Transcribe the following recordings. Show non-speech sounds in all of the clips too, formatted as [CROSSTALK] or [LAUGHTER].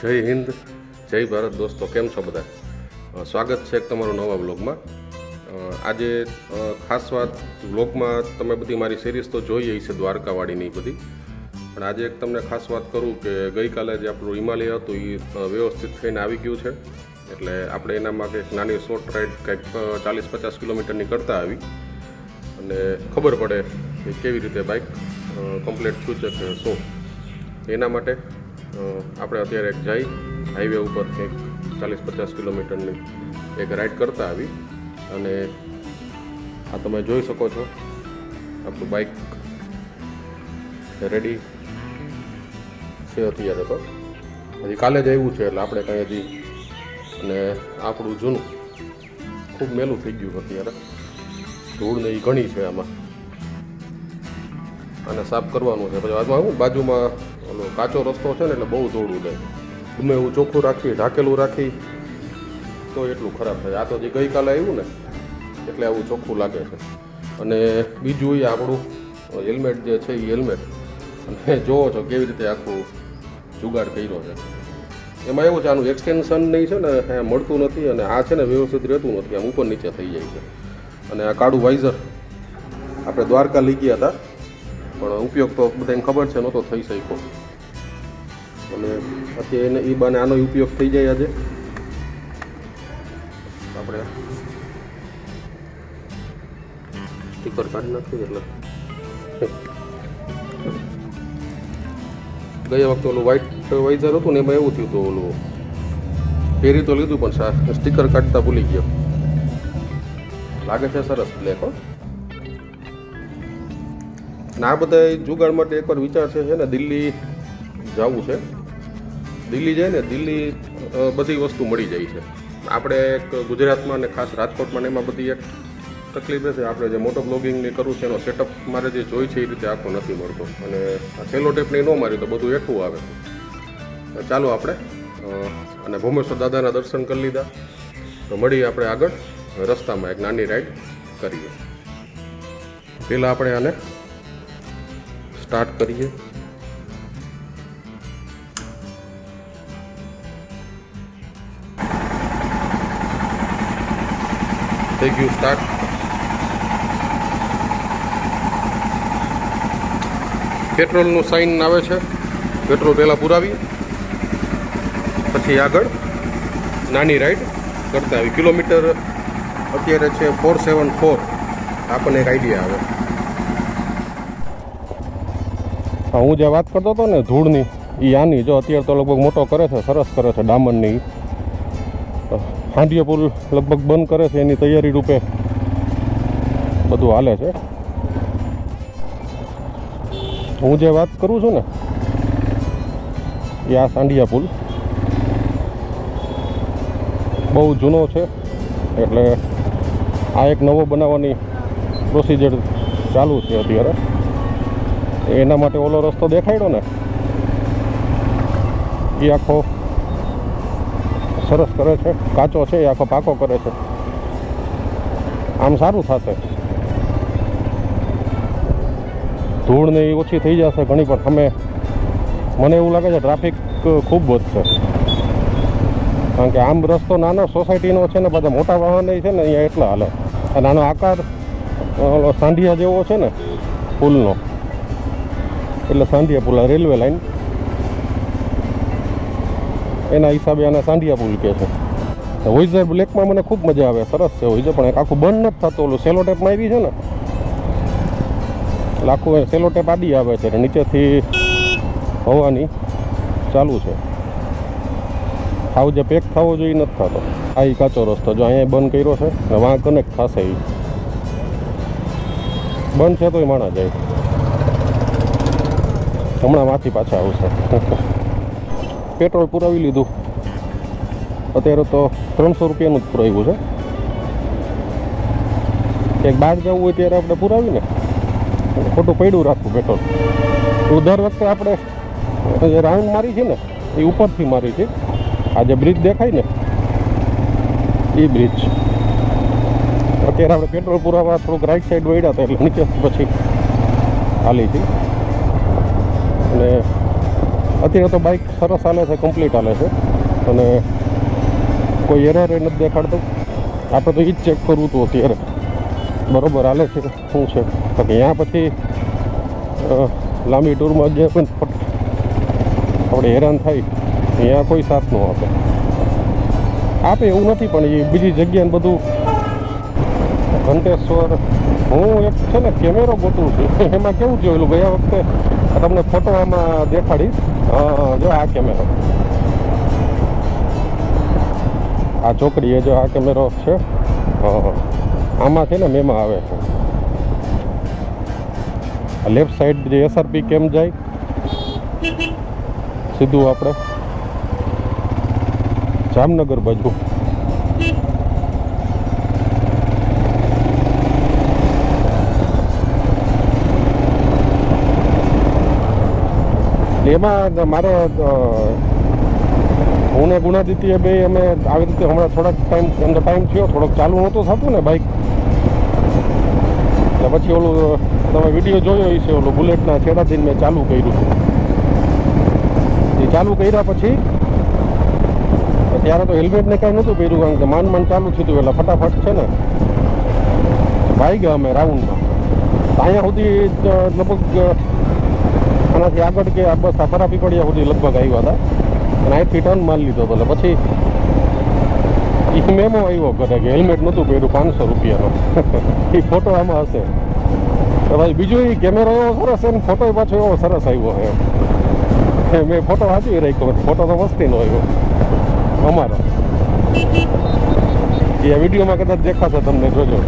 જય હિન્દ, જય ભારત દોસ્તો, કેમ છો બધા? સ્વાગત છે એક તમારું નવા બ્લોગમાં આજે ખાસ વાત બ્લોગમાં તમે બધી મારી સિરીઝ તો જોઈ છે દ્વારકાવાળીની બધી. પણ આજે એક તમને ખાસ વાત કરું કે ગઈકાલે જે આપણું હિમાલય હતું એ વ્યવસ્થિત થઈને આવી ગયું છે. એટલે આપણે એનામાં કંઈક નાની શોર્ટ રાઈડ કંઈક ચાલીસ પચાસ કિલોમીટરની કરતા આવી. અને ખબર પડે કે કેવી રીતે બાઇક કમ્પ્લીટ થયું છે કે શું. એના માટે આપણે અત્યારે એક જઈ હાઈવે ઉપર કંઈક ચાલીસ પચાસ કિલોમીટરની એક રાઈડ કરતા આવી. અને આ તમે જોઈ શકો છો, આપણું બાઇક રેડી છે અત્યારે તો. હજી કાલે જ આવ્યું છે એટલે આપણે કંઈ હજી, અને આપણું જૂનું ખૂબ મેલું થઈ ગયું અત્યારે. ધૂળ ને એ ઘણી છે આમાં. અને સાફ કરવાનું છે. પછી આજમાં હું બાજુમાં ઓલો કાચો રસ્તો છે ને એટલે બહુ ધૂળ ઉડે ગમે એવું ચોખ્ખું રાખી ઢાકેલું રાખી તો એટલું ખરાબ થાય. આ તો જે ગઈકાલે આવ્યું ને, એટલે આવું ચોખ્ખું લાગે છે. અને બીજું એ આપણું હેલ્મેટ જે છે એ હેલ્મેટ. અને જોવો છો કેવી રીતે આખું જુગાડ કર્યો છે. એમાં એવું છે, આનું એક્સટેન્શન નહીં છે ને મળતું નથી અને આ છે ને વ્યવસ્થિત રહેતું નથી, આમ ઉપર નીચે થઈ જાય છે. અને આ કાળું વાઇઝર આપણે દ્વારકા લઈ ગયા હતા. પણ ઉપયોગ તો બધાને ખબર છે, નહોતો થઈ શક્યો. અને અત્યારે એને એ બાને આનો ઉપયોગ થઈ જાય આજે. આપણે સ્ટીકર કાઢી નાખ્યું એટલે. ગયા વખતે ઓલું વ્હાઇટ વાઇઝર હતું ને એમાં એવું થયું હતું ઓલું. પહેરી તો લીધું પણ સર સ્ટીકર કાઢતા ભૂલી ગયો. લાગે છે સરસ બ્લેક હો. ને બધા જુગાડ માટે એકવાર વિચાર છે ને, દિલ્હી જવું છે. દિલ્હી જાય ને, દિલ્હી બધી વસ્તુ મળી જાય છે. આપણે એક ગુજરાતમાં અને ખાસ રાજકોટમાં એમાં બધી એક તકલીફ એ આપણે જે મોટો બ્લોગિંગની કરવું છે, એનો સેટઅપ મારે જે જોઈ છે એ રીતે આખો નથી મળતો. અને સેલો ટેપની ન મારી તો બધું એકઠું આવે. ચાલો આપણે અને ભૂમેશ્વર દાદાના દર્શન કરી લીધા. તો મળીએ આપણે આગળ. રસ્તામાં એક નાની રાઈડ કરીએ. પહેલાં આપણે આને સ્ટાર્ટ કરીએ. થઈ ગયું સ્ટાર્ટ પેટ્રોલનું સાઇન આવે છે. પેટ્રોલ પહેલાં પુરાવી પછી આગળ. નાની રાઈડ કરતા આવી કિલોમીટર અત્યારે છે ફોર સેવન ફોર આપણને એક આઈડિયા આવે. હા જે વાત કરતો હતો ને ધૂળની એ આની, જો અત્યારે તો લગભગ મોટો કરે છે, સરસ કરે છે, ડામરની. હાંડિયા પુલ લગભગ બંધ કરે છે, એની તૈયારી રૂપે બધું હાલે છે. હું જે વાત કરું છું ને, એ આ સાંડિયા પુલ બહુ જૂનો છે, એટલે આ એક નવો બનાવવાની પ્રોસિજર ચાલુ છે અત્યારે. એના માટે ઓલો રસ્તો દેખાડ્યો ને? એ આખો સરસ કરે છે, કાચો છે, એ આખો પાકો કરે છે. આમ સારું થશે. ધૂળ ને એ ઓછી થઈ જશે ઘણી, પણ અમે, મને એવું લાગે છે ટ્રાફિક ખૂબ વધશે. કારણ કે આમ રસ્તો નાનો સોસાયટીનો છે ને, બધા મોટા વાહન છે ને, અહીંયા એટલા હાલે. અને આનો આકાર સાંઢિયા જેવો છે ને, પુલનો. એટલે સાંઢિયા પુલ રેલવે લાઈન. એના હિસાબે આને સાંઢિયા પુલ કહે છે. હોઈઝર બ્લેકમાં મને ખૂબ મજા આવે, સરસ છે હોઈઝર પણ એક આખું બંધ નથી થતું, ઓલું સેલો ટેપમાં આવી છે ને? એટલે આખું સેલો ટેપ આડી આવે છે અને નીચેથી હવાની ચાલુ છે. આવું જે પેક થવો જોઈએ નથી થતો. આ ઈ કાચો રસ્તો, જો અહીંયા બંધ કર્યો છે, ને વાં કનેક્ટ થશે એ બંધ છે તોય માણા જાય. હમણાં માંથી પાછા આવશે. પેટ્રોલ પુરાવી લીધું. અત્યારે તો ત્રણસો રૂપિયાનું જ પુરાવ્યું છે. ક્યાંક બહાર જવું હોય ત્યારે આપણે પુરાવીને ખોટું પડ્યું રાખવું પેટ્રોલ. તો દર વખતે આપણે જે રાઉન્ડ મારી છે ને, એ ઉપરથી મારી છે. આ જે બ્રિજ દેખાય ને, એ બ્રિજ. અત્યારે આપણે પેટ્રોલ પુરાવા થોડુંક રાઈટ સાઈડ વળ્યા હતા એટલે નીચે પછી હાલી હતી અને અત્યારે તો બાઇક સરસ હાલે છે કમ્પ્લીટ હાલે છે. અને કોઈ એરર નથી દેખાડતું. આપણે તો એ જ ચેક કરવું હતું અત્યારે. બરોબર હાલે છે, શું છે? તો ત્યાં પછી લાંબી ટૂરમાં જે પણ આપણે હેરાન થાય. ત્યાં કોઈ સાથ ન આપે. આપે એવું નથી, પણ એ બીજી જગ્યાને બધું. ઘંટેશ્વર, હું એક છે ને, કેમેરો ગોતું છું. [LAUGHS] એમાં કેવું જોયેલું ગયા વખતે તમને ફોટો આમાં દેખાડીશ. જો આ કેમેરો. આ ચોકડી એ જો આ કેમેરો છે. આમાં છે ને મેમાં આવે છે. લેફ્ટ સાઈડ જે એસઆરપી કેમ જાય? સીધું આપણે. જામનગર બાજુ. એમાં મારે હું ને ગુણાદિત્ય બે અમે આવી રીતે હમણાં થોડાક ટાઈમ, એમનો ટાઈમ થયો, થોડોક ચાલુ નહોતું થતું ને બાઇક એટલે પછી ઓલું, તમે વીડિયો જોયો હશે, ઓલું બુલેટના છેડાથી મેં ચાલુ કર્યું. એ ચાલુ કર્યા પછી, ત્યારે તો હેલ્મેટને કાંઈ નહોતું પહેર્યું, કારણ કે માન માન ચાલુ થયું એટલે ફટાફટ છે ને ભાઈ ગયા અમે રાઉન્ડમાં. અહીંયા સુધી લગભગ આનાથી આગળ કે આ બસ આ પીપળિયા સુધી લગભગ આવ્યા હતા. અને અહીંથી ટર્ન માલ લીધો હતો. પછી એ મેમો આવ્યો ઘરે કે હેલ્મેટ નહોતું પહેર્યું, પાંચસો રૂપિયાનો. [LAUGHS] એ ફોટો આમાં હશે. તો ભાઈ બીજું એ કેમેરો એવો સરસ એમ ફોટો પાછો એવો સરસ આવ્યો એમ. મેં ફોટો વાંચી રાખ્યો ફોટો તો મસ્તીનો આવ્યો. અમારો. એ વિડીયોમાં કદાચ દેખાશે તમને, જોજો.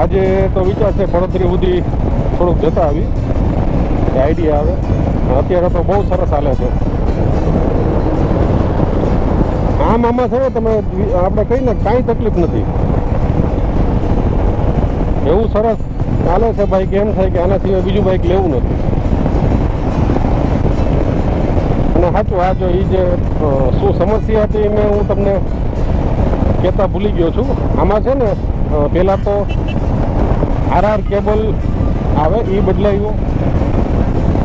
આજે તો વિચાર છે પડોતરી સુધી થોડુંક જતા આવી. આઈડિયા આવે. અત્યારે તો બહુ સરસ હાલે છે. આમ આમાં છે તમે આપણે કહીને કાંઈ તકલીફ નથી. એવું સરસ ચાલે છે બાઈક એમ થાય કે આના સિવાય બીજું બાઈક લેવું નથી. અને સાચું આ જો એ જે શું સમસ્યા હતી મેં હું તમને કહેતા ભૂલી ગયો છું. આમાં છે ને પહેલાં તો આરઆર કેબલ આવે, એ બદલાયું.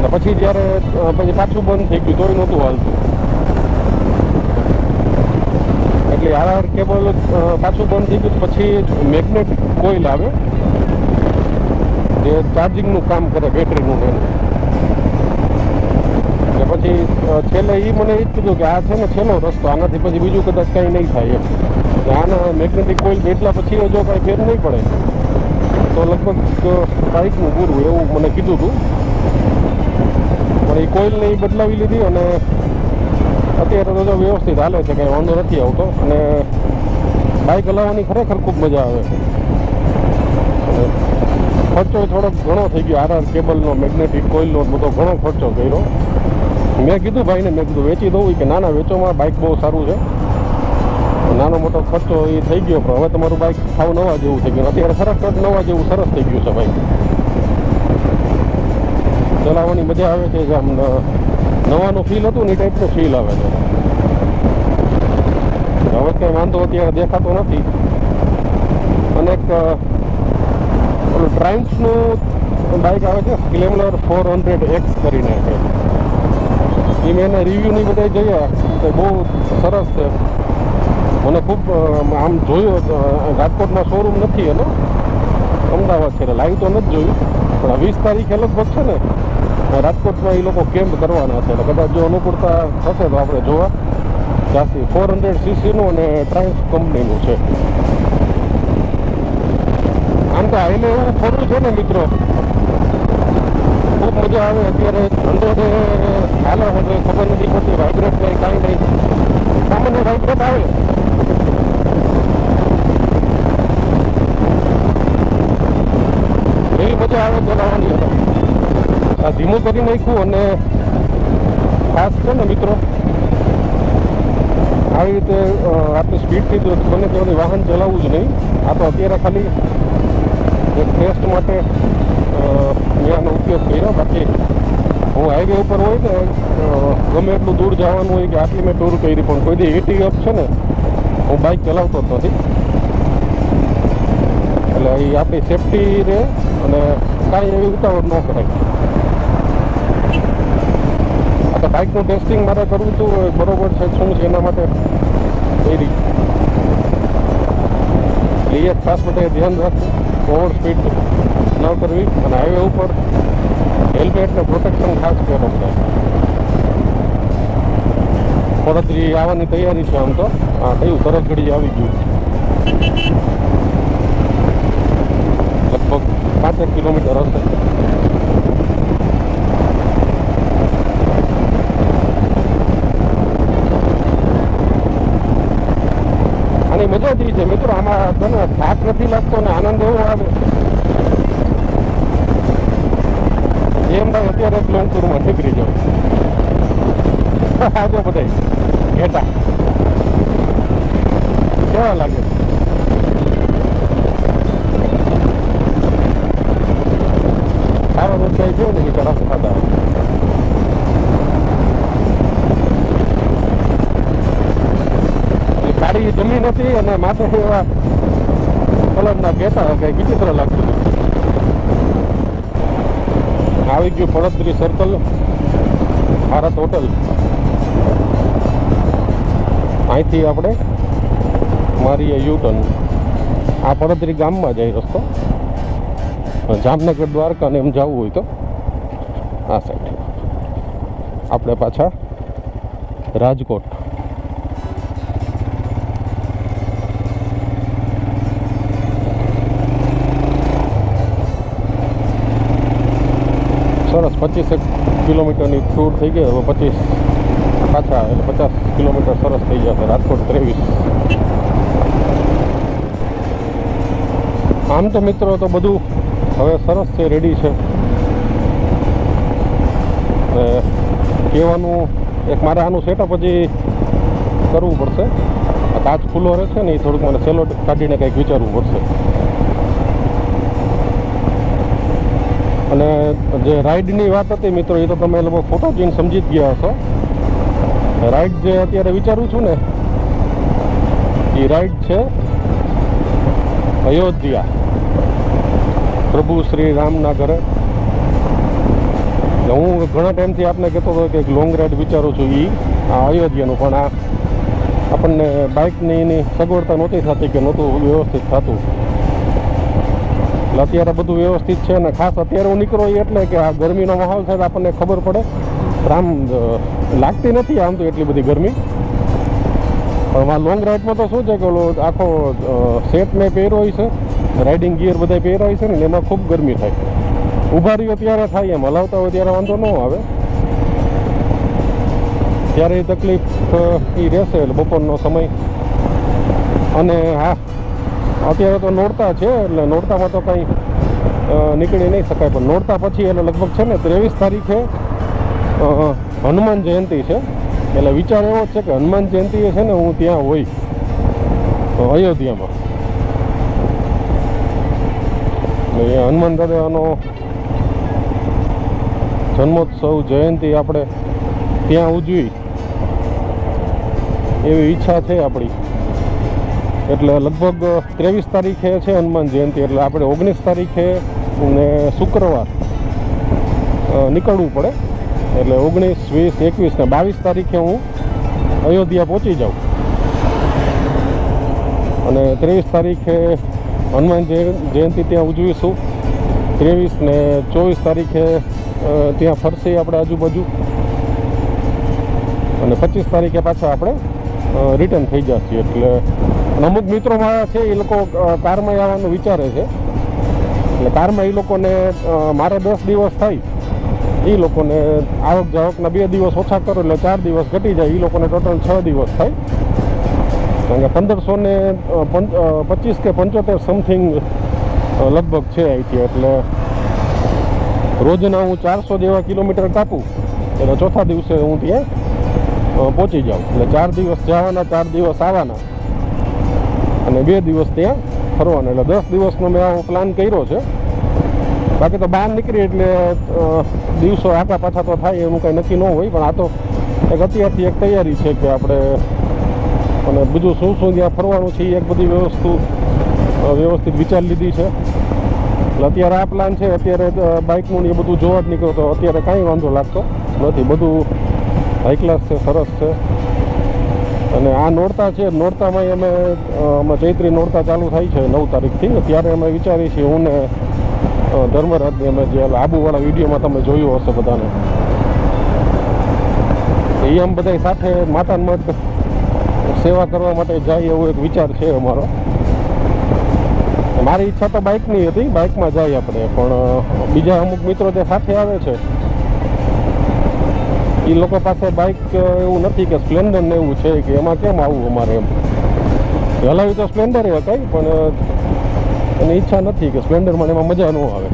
ને પછી જ્યારે પછી પાછું બંધ થઈ ગયું, તોય નહોતું હાલતું. એટલે આરઆર કેબલ પાછું બંધ થઈ ગયું પછી મેગ્નેટ કોઇલ આવે. જે ચાર્જિંગનું કામ કરે બેટરીનું એનું. પછી છેલ્લે એ મને એ જ કીધું કે આ છે ને છેલ્લો રસ્તો, આનાથી પછી બીજું કદાચ કંઈ નહીં થાય એમ. આના મેગ્નેટિક કોઇલ બેટલા પછી જો કાંઈ ફેર નહીં પડે. તો લગભગ તારીખનું પૂરું એવું મને કીધું હતું પણ એ કોઇલને એ બદલાવી લીધી અને અત્યારે તો જો વ્યવસ્થિત હાલે છે, કંઈ વાંધો નથી આવતો. અને બાઇક હલાવવાની ખરેખર ખૂબ મજા આવે ખર્ચો થોડોક ઘણો થઈ ગયો. આરઆર કેબલનો મેગ્નેટિક કોઇલનો બધો ઘણો ખર્ચો કર્યો. મેં કીધું ભાઈને, મેં કીધું વેચી દઉં કે નાના વેચોમાં બાઇક બહુ સારું છે. નાનો મોટો ખર્ચો એ થઈ ગયો, પણ હવે તમારું બાઇક સાવ નવા જેવું થઈ ગયું. અત્યારે સરસ નવા જેવું સરસ થઈ ગયું છે બાઇક ચલાવવાની મજા આવે છે, જે આમ નવાનું ફીલ હતું ને એ ટાઈપનું ફીલ આવે છે. હવે કંઈ વાંધો અત્યારે દેખાતો નથી. અને એક ટ્રાઇમ્સનું બાઇક આવે છે ગ્લેમલર ફોર હંડ્રેડ એક્સ કરીને છે. એ મેં એના રિવ્યૂની બધા જોયા. તો બહુ સરસ છે. મને ખૂબ આમ જોયું રાજકોટમાં શોરૂમ નથી એનો. અમદાવાદ છે લાઈવ તો નથી જોયું. પણ વીસ તારીખે લગભગ છે ને, રાજકોટમાં એ લોકો કેમ્પ કરવાના છે. કદાચ જો અનુકૂળતા થશે તો આપણે જોવા. ત્યાંથી ફોર હંડ્રેડ સીસીનું અને ટ્રાન્સ કંપનીનું છે. આમ તો હાઈલે એવું ફરવું છે ને મિત્રો. ખૂબ મજા આવે અત્યારે. હંડ્રેડ ખબર નથી પડતી વાઇબ્રેટ કંઈ કાંઈ નહીં. સામાન્ય વાઇબ્રેટ આવે. એવી મજા આવે ચલાવવાની. આ ધીમું કરી નાખ્યું અને ખાસ છે ને મિત્રો, આવી રીતે આપણે સ્પીડથી તો બને તેઓની વાહન ચલાવવું જ નહીં. આ તો અત્યારે ખાલી એક ટેસ્ટ માટે મેં આનો ઉપયોગ કર્યો. બાકી હું હાઈવે ઉપર હોય ને ગમે એટલું દૂર જવાનું હોય કે આટલી મેં ટૂર કરી, પણ કોઈ દી એટી અપ છે ને, હું બાઇક ચલાવતો જ નથી. એટલે એ આપણી સેફટી રહે અને કાંઈ એવી ઉતાવળ ન કરાય. તો બાઇકનું ટેસ્ટિંગ મારે કરવું હતું બરોબર છે, શું છે એના માટે કરી એ ખાસ માટે ધ્યાન રાખવું, ઓવર સ્પીડ ન કરવી, અને હાઈવે ઉપર હેલ્મેટ ને પ્રોટેક્શન ખાસ કરવું પડે પડતરી આવવાની તૈયારી છે આમ તો. હા થયું તરત ઘડી આવી ગયું? લગભગ પાંચેક કિલોમીટર હશે. આની મજા જ છે. મિત્રો, આમાં તને થાક નથી લાગતો ને આનંદ એવો આવે. એમ ભાઈ અત્યારે જ લોંગપુરમાં નીકળી જાઉં. આજે બધા ઘેટા કેવા લાગે? સારો રોજગારી થયો ને બિચારા ખાતા. એ ગાડી જમી નથી અને માથે એવા કલરના કહેતા કે વિચિત્ર લાગતું આવી ગયું પડતરી સર્કલ ભારત હોટલ અહીંથી આપણે મારીએ યુટર્ન આ પડતરી ગામમાં જાય રસ્તો. જામનગર દ્વારકા ને એમ જવું હોય તો આ સાઈડ આપણે પાછા રાજકોટ. સરસ પચીસેક કિલોમીટરની ટૂર થઈ ગઈ. હવે પચીસ પાછા, એટલે પચાસ કિલોમીટર સરસ થઈ જશે રાજકોટ ત્રેવીસ. આમ તો મિત્રો તો બધું હવે સરસ છે રેડી છે. કહેવાનું, એક મારે આનું સેટઅપ હજી કરવું પડશે. કાચ ખુલ્લો રહેશે ને એ થોડુંક મને સેલો કાઢીને કંઈક વિચારવું પડશે. અને જે રાઈડની વાત હતી મિત્રો, એ તો તમે લોકો ફોટો જોઈને સમજી જ ગયા હશો. રાઈડ જે અત્યારે વિચારું છું ને, એ રાઈડ છે અયોધ્યા. પ્રભુ શ્રી રામના ઘરે. હું ઘણા ટાઈમથી આપને કહેતો હતો કે એક લોંગ રાઈડ વિચારું છું એ આ અયોધ્યાનું, પણ આ આપણને બાઇકની એની સગવડતા નહોતી થતી કે નહોતું વ્યવસ્થિત થતું. અત્યારે બધું વ્યવસ્થિત છે અને ખાસ અત્યારે હું નીકળો એટલે કે આ ગરમીનો માહોલ છે આપણને ખબર પડે. આમ લાગતી નથી આમ તો એટલી બધી ગરમી. પણ આ લોંગ રાઇડમાં તો શું છે કે ઓલો આખો સેટ મેં પહેર્યો હોય છે રાઇડિંગ ગિયર બધા પહેર્યા હોય છે ને એમાં ખૂબ ગરમી થાય. ઊભા રહ્યો ત્યારે થાય એમ, હલાવતા હોય ત્યારે વાંધો ન આવે. ત્યારે એ તકલીફ એ રહેશે એટલે બપોરનો સમય. અને હા અત્યારે તો નોરતા છે, એટલે નોરતામાં તો કંઈ નીકળી નહીં શકાય. પણ નોરતા પછી એટલે લગભગ છે ને ત્રેવીસ તારીખે હનુમાન જયંતિ છે. એટલે વિચાર એવો છે કે હનુમાન જયંતિ છે ને હું ત્યાં હોય, તો અયોધ્યામાં. હનુમાન દાદાનો જન્મોત્સવ, જયંતિ આપણે ત્યાં ઉજવી. એવી ઈચ્છા છે આપણી. એટલે લગભગ ત્રેવીસ તારીખે છે હનુમાન જયંતિ, એટલે આપણે ઓગણીસ તારીખે ને શુક્રવાર નીકળવું પડે. એટલે ઓગણીસ, વીસ, એકવીસ ને બાવીસ તારીખે હું અયોધ્યા પહોંચી જાઉં. અને ત્રેવીસ તારીખે હનુમાન જય- જયંતિ ત્યાં ઉજવીશું. ત્રેવીસ ને ચોવીસ તારીખે ત્યાં ફરશે આપણે આજુબાજુ. અને પચીસ તારીખે પાછા આપણે રિટર્ન થઈ જશે. એટલે અમુક મિત્રો મારા છે એ લોકો કારમાં આવવાનું વિચારે છે. એટલે કારમાં એ લોકોને મારે દસ દિવસ થાય એ લોકોને આવક જાવકના બે દિવસ ઓછા કરો, એટલે ચાર દિવસ ઘટી જાય. એ લોકોને ટોટલ છ દિવસ થાય. કારણ કે પંદરસો ને પંચ- પચીસ કે પંચોતેર સમથિંગ લગભગ છે અહીંથી. એટલે રોજના હું ચારસો જેવા કિલોમીટર કાપું. એટલે ચોથા દિવસે હું ત્યાં પહોંચી જાઉં. એટલે ચાર દિવસ જવાના, ચાર દિવસ આવવાના. અને બે દિવસ ત્યાં ફરવાનું. એટલે દસ દિવસનો મેં આવો પ્લાન કર્યો છે. બાકી તો બહાર નીકળી એટલે દિવસો આટા પાછા તો થાય એનું કંઈ નક્કી ન હોય. પણ આ તો એક અત્યારથી એક તૈયારી છે કે આપણે અને બીજું શું શું ત્યાં ફરવાનું છે, એ એક બધી વ્યવસ્થુ વ્યવસ્થિત વિચાર લીધી છે. એટલે અત્યારે આ પ્લાન છે. અત્યારે બાઇકનું એ બધું જોવા જ નીકળ્યો તો અત્યારે કાંઈ વાંધો લાગતો નથી. બધું હાઈ ક્લાસ છે, સરસ છે. અને આ નોરતા છે નોરતામાં અમે અમે ચૈત્રી નોરતા ચાલુ થાય છે નવ તારીખથી. ત્યારે અમે વિચારીએ છીએ હું ને ધર્મરાજની અમે જે આબુવાળા વિડીયોમાં તમે જોયું હશે બધાને. એ આમ બધા સાથે માતાન મઠ સેવા કરવા માટે જાય એવો એક વિચાર છે અમારો. મારી ઈચ્છા તો બાઇકની હતી બાઇકમાં જાય આપણે. પણ બીજા અમુક મિત્રો જે સાથે આવે છે એ લોકો પાસે બાઇક એવું નથી કે સ્પ્લેન્ડર ને એવું છે કે એમાં કેમ આવવું અમારે એમ. હલાવી તો સ્પ્લેન્ડર એ કઈ, પણ એની ઈચ્છા નથી કે સ્પ્લેન્ડરમાં એમાં મજા ન આવે.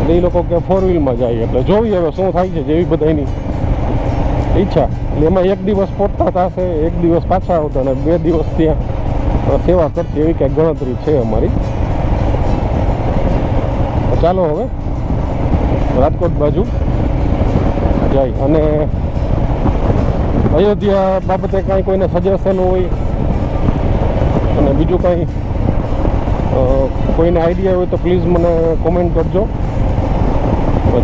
એટલે એ લોકો કે ફોર વ્હીલમાં જાય, એટલે જોવી હવે શું થાય છે જેવી બધાની ઈચ્છા. એટલે એમાં એક દિવસ પહોંચતા થશે એક દિવસ પાછા આવતા અને બે દિવસ ત્યાં. સેવા કરશે એવી કંઈક ગણતરી છે અમારી. ચાલો હવે. રાજકોટ બાજુ. જાય. અને અયોધ્યા બાબતે કાંઈ કોઈને સજેશન હોય અને બીજું કાંઈ કોઈને આઈડિયા હોય તો પ્લીઝ મને કોમેન્ટ કરજો.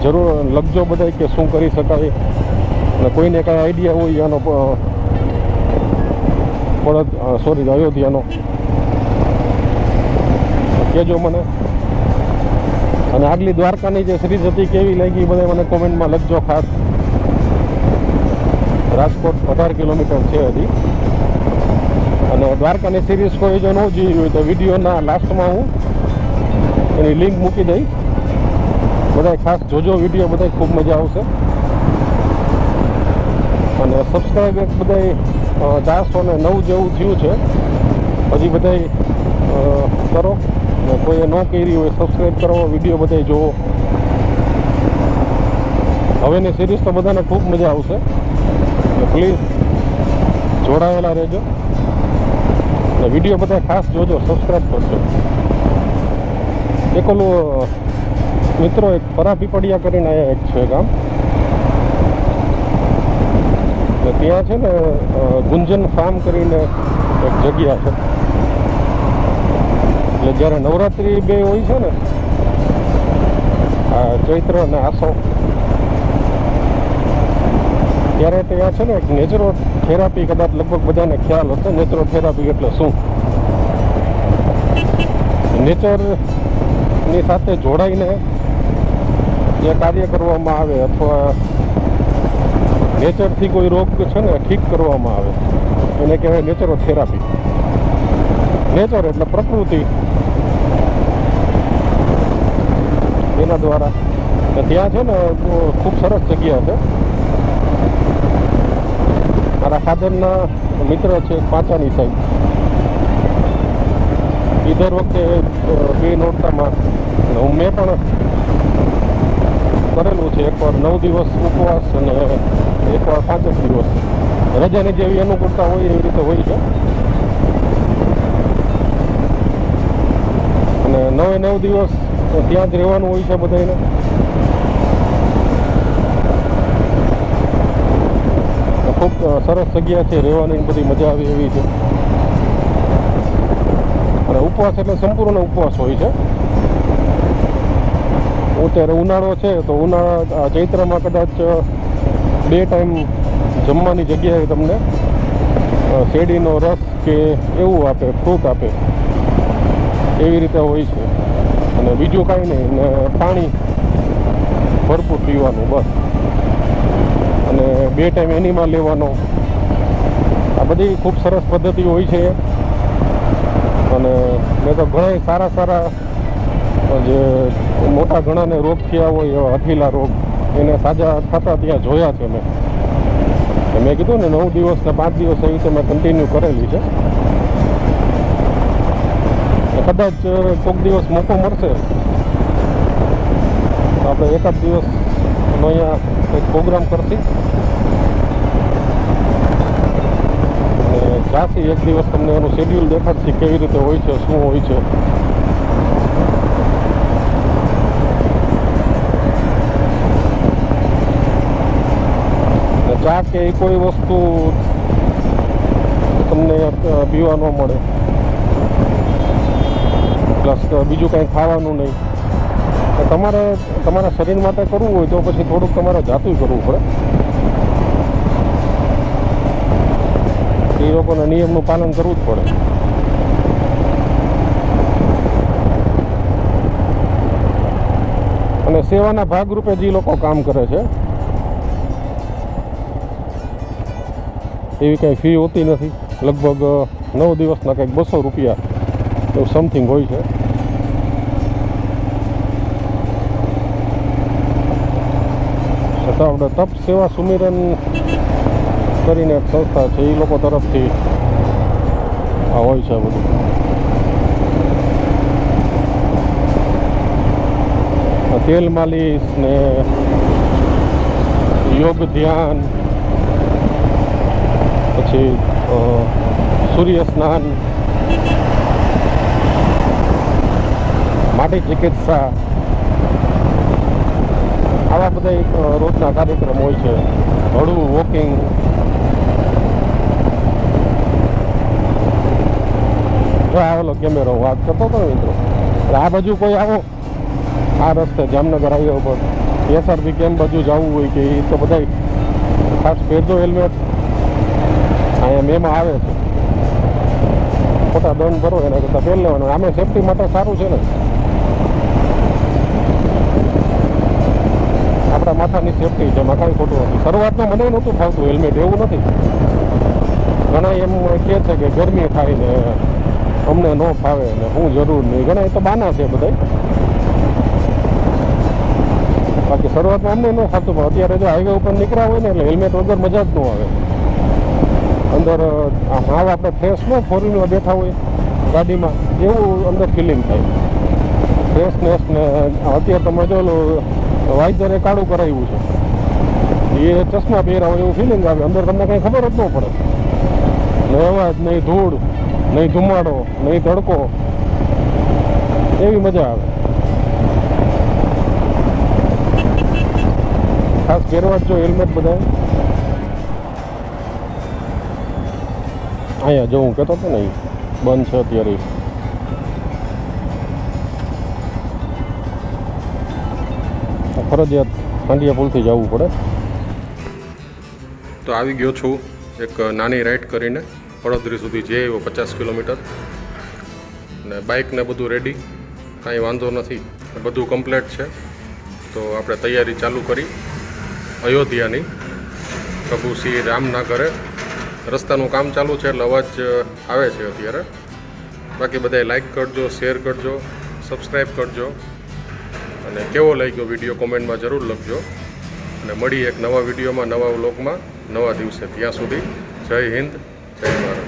જરૂર લખજો બધા કે શું કરી શકાય. અને કોઈને કાંઈ આઈડિયા હોય આનો પડદ સોરી અયોધ્યાનો. કહેજો મને. અને આગલી દ્વારકાની જે સિરીઝ હતી, કેવી લાગી બધા મને કોમેન્ટમાં લખજો ખાસ. રાજકોટ અઢાર કિલોમીટર છે હજી. અને દ્વારકાની સિરીઝ કોઈ જો ન જોઈ હોય તો વિડીયોના લાસ્ટમાં હું એની લિંક મૂકી દઈશ. બધા ખાસ જોજો વીડિયો બધા ખૂબ મજા આવશે. અને સબસ્ક્રાઈબ એક બધા ચારસો ને નવ જેવું થયું છે. હજી બધા કરો. ને કોઈએ ન કરી હોય સબસ્ક્રાઈબ કરો વીડિયો બધા જોવો. હવેની સિરીઝ તો બધાને ખૂબ મજા આવશે. પ્લીઝ જોડાયેલા રહેજો. અને વીડિયો બધા ખાસ જોજો સબસ્ક્રાઈબ કરજો. એક ઓલું મિત્રો, એક પરાપીપડિયા કરીને અહીંયા એક છે ગામ. ત્યાં છે ને ગુંજન ફાર્મ કરીને એક જગ્યા છે. એટલે જ્યારે નવરાત્રિ બે હોય છે ને, આ ચૈત્ર અને આસો, ત્યારે ત્યાં છે ને નેચરો થેરાપી કદાચ લગભગ બધાને ખ્યાલ હતો નેચરો થેરાપી એટલે શું? નેચરની સાથે જોડાઈને જે કાર્ય કરવામાં આવે અથવા નેચરથી કોઈ રોગ છે ને ઠીક કરવામાં આવે, એને કહેવાય નેચરો થેરાપી નેચર એટલે પ્રકૃતિ. એના દ્વારા. ત્યાં છે ને ખૂબ સરસ જગ્યા છે. મારા ફાધરના મિત્ર છે પાંચાની સાઈડ. એ વખતે બે નોરતામાં મેં પણ કરેલું છે. એકવાર નવ દિવસ ઉપવાસ અને એકવાર પાંચ દિવસ. રજાની જેવી અનુકૂળતા હોય એવી રીતે હોય છે. નવે નવ દિવસ ત્યાં જ રહેવાનું હોય છે બધાને ખૂબ સરસ જગ્યા છે રહેવાની બધી મજા આવે એવી છે. અને ઉપવાસ એટલે સંપૂર્ણ ઉપવાસ હોય છે. અત્યારે ઉનાળો છે તો ઉનાળા ચૈત્રમાં કદાચ બે ટાઈમ જમવાની જગ્યાએ તમને શેરડીનો રસ કે એવું આપે, ફ્રૂટ આપે. એવી રીતે હોય છે. અને બીજું કાંઈ નહીં, ને પાણી ભરપૂર પીવાનું બસ. અને બે ટાઈમ એનીમાં લેવાનો. આ બધી ખૂબ સરસ પદ્ધતિ હોય છે. અને મેં તો ઘણા સારા સારા, જે મોટા ઘણાને રોગ થયા હોય એવા હઠીલા રોગ, એને સાજા થતા ત્યાં જોયા છે મેં. મેં કીધું ને નવ દિવસ ને પાંચ દિવસ એવી રીતે મેં કન્ટિન્યુ કરેલી છે. કદાચ કોઈક દિવસ મોકો મળશે. આપણે એકાદ દિવસ એનો અહીંયા કંઈક પ્રોગ્રામ કરશી. અને જાથી એક દિવસ તમને એનું શેડ્યુલ દેખાડશે કેવી રીતે હોય છે, શું હોય છે. ચા કે એ કોઈ વસ્તુ તમને પીવા ન મળે. પ્લસ બીજું કંઈ ખાવાનું નહીં. તમારે, તમારા શરીર માટે કરવું હોય તો પછી થોડુંક તમારે જાતું કરવું પડે. એ લોકોના નિયમનું પાલન કરવું જ પડે. અને સેવાના ભાગરૂપે જે લોકો કામ કરે છે, એવી કંઈ ફી હોતી નથી. લગભગ નવ દિવસના કંઈક બસો રૂપિયા એવું સમથિંગ હોય છે. છતાં આપણે તપ સેવા સુમિરન કરીને એક સંસ્થા છે એ લોકો તરફથી આ હોય છે બધું. તેલ માલિશ ને યોગ ધ્યાન, પછી સૂર્ય સ્નાન માટી ચિકિત્સા. આવા બધા રોજના કાર્યક્રમ હોય છે. હળવું, વોકિંગ. આવેલો કેમેરો વાત કરતો હતો મિત્રો? આ બાજુ કોઈ આવો. આ રસ્તે જામનગર હાઈવે ઉપર. એસઆરબી કેમ બાજુ જવું હોય કે એ તો બધા ખાસ પહેરજો હેલ્મેટ. અહીંયા મેમાં આવે છે. ખોટા દંડ ભરો એના કરતાં પહેર લેવાનું. આમે સેફટી માટે સારું છે ને. આપણા માથાની સેફટી છે, એમાં કાંઈ ખોટું નથી. શરૂઆતમાં મને નહોતું ફાવતું હેલ્મેટ એવું નથી. ઘણા એમ કહે છે કે ગરમી થાય ને અમને ન ફાવે ને હું જરૂર નહીં. ઘણા એ તો બાના છે બધા બાકી શરૂઆતમાં અમને ન ફાવતું, પણ અત્યારે જો હાઈવે ઉપર નીકળ્યા હોય ને એટલે હેલ્મેટ વગર મજા જ ન આવે. અંદર, આ હાવ આપણે ફ્રેશ ન ફોર વ્હીલમાં બેઠા હોય ગાડીમાં, એવું અંદર ફિલિંગ થાય. ફ્રેશનેસ ને, અત્યારે તમે જો વાઇઝરે કાળું કરાવ્યું છે. એ ચશ્મા પહેર્યા હોય એવું ફિલિંગ આવે. અંદર તમને કંઈ ખબર જ ન પડે. નહીં અવાજ નહીં ધૂળ નહીં ધુમાડો નહીં તડકો એવી મજા આવે. ખાસ પહેરવા જ જો હેલ્મેટ બધા અહીંયા જો હું કહેતો હતો ને, બંધ છે અત્યારે. ફરજિયાત ખાંડિયા પુલથી જવું પડે. તો આવી ગયો છું એક નાની રાઈડ કરીને વડોદરી સુધી જઈ આવ્યો પચાસ કિલોમીટર. ને બાઇક ને બધું રેડી કાંઈ વાંધો નથી. બધું કમ્પ્લેટ છે. તો આપણે તૈયારી ચાલુ કરી. અયોધ્યાની. પ્રભુ શ્રી રામના ઘરે રસ્તાનું કામ ચાલુ છે એટલે અવાજ આવે છે અત્યારે. બાકી બધાય લાઇક કરજો શેર કરજો સબસ્ક્રાઈબ કરજો. અને કેવો લાગ્યો વીડિયો કોમેન્ટમાં જરૂર લખજો. અને મળી એક નવા વિડીયોમાં, નવા વ્લોગમાં, નવા દિવસે. ત્યાં સુધી જય હિન્દ, જય ભારત.